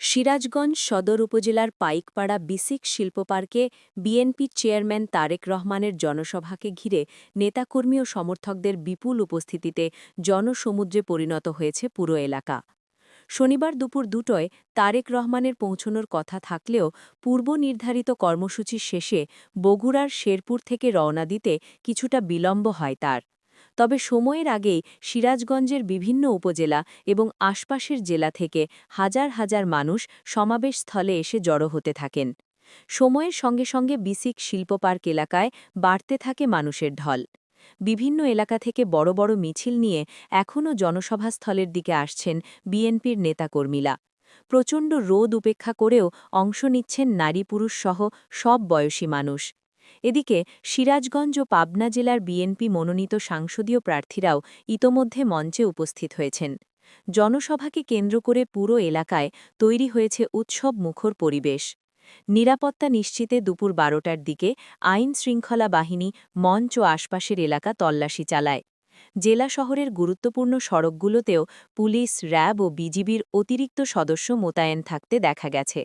সিরাজগঞ্জ সদর উপজেলার পাইকপাড়া বিসিক শিল্পপার্কে বিএনপি চেয়ারম্যান তারেক রহমানের জনসভাকে ঘিরে নেতাকর্মী ও সমর্থকদের বিপুল উপস্থিতিতে জনসমুদ্রে পরিণত হয়েছে পুরো এলাকা। শনিবার দুপুর দুটোয় তারেক রহমানের পৌঁছনোর কথা থাকলেও পূর্ব নির্ধারিত কর্মসূচি শেষে বগুড়ার শেরপুর থেকে রওনা দিতে কিছুটা বিলম্ব হয় তার। তবে সময়ের আগেই সিরাজগঞ্জের বিভিন্ন উপজেলা এবং আশপাশের জেলা থেকে হাজার হাজার মানুষ সমাবেশস্থলে এসে জড়ো হতে থাকেন। সময়ের সঙ্গে সঙ্গে বিসিক শিল্পপার্ক এলাকায় বাড়তে থাকে মানুষের ঢল। বিভিন্ন এলাকা থেকে বড় বড় মিছিল নিয়ে এখনও জনসভাস্থলের দিকে আসছেন বিএনপির নেতাকর্মীরা। প্রচণ্ড রোদ উপেক্ষা করেও অংশ নিচ্ছেন নারী পুরুষ সহ সব বয়সী মানুষ। এদিকে সিরাজগঞ্জ ও পাবনা জেলার বিএনপি মনোনীত সাংসদীয় প্রার্থীরাও ইতোমধ্যে মঞ্চে উপস্থিত হয়েছেন। জনসভাকে কেন্দ্র করে পুরো এলাকায় তৈরি হয়েছে উৎসব মুখর পরিবেশ। নিরাপত্তা নিশ্চিতে দুপুর বারোটার দিকে আইন শৃঙ্খলা বাহিনী মঞ্চ ও আশপাশের এলাকা তল্লাশি চালায়। জেলা শহরের গুরুত্বপূর্ণ সড়কগুলোতেও পুলিশ, র্যাব ও বিজিবির অতিরিক্ত সদস্য মোতায়েন থাকতে দেখা গেছে।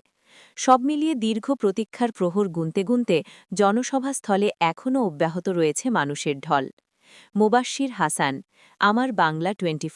সব মিলিয়ে দীর্ঘ প্রতীক্ষার প্রহর গুনতে গুনতে জনসভাস্থলে এখনও অব্যাহত রয়েছে মানুষের ঢল। মোবাশ্বির হাসান, আমার বাংলা টোয়েন্টি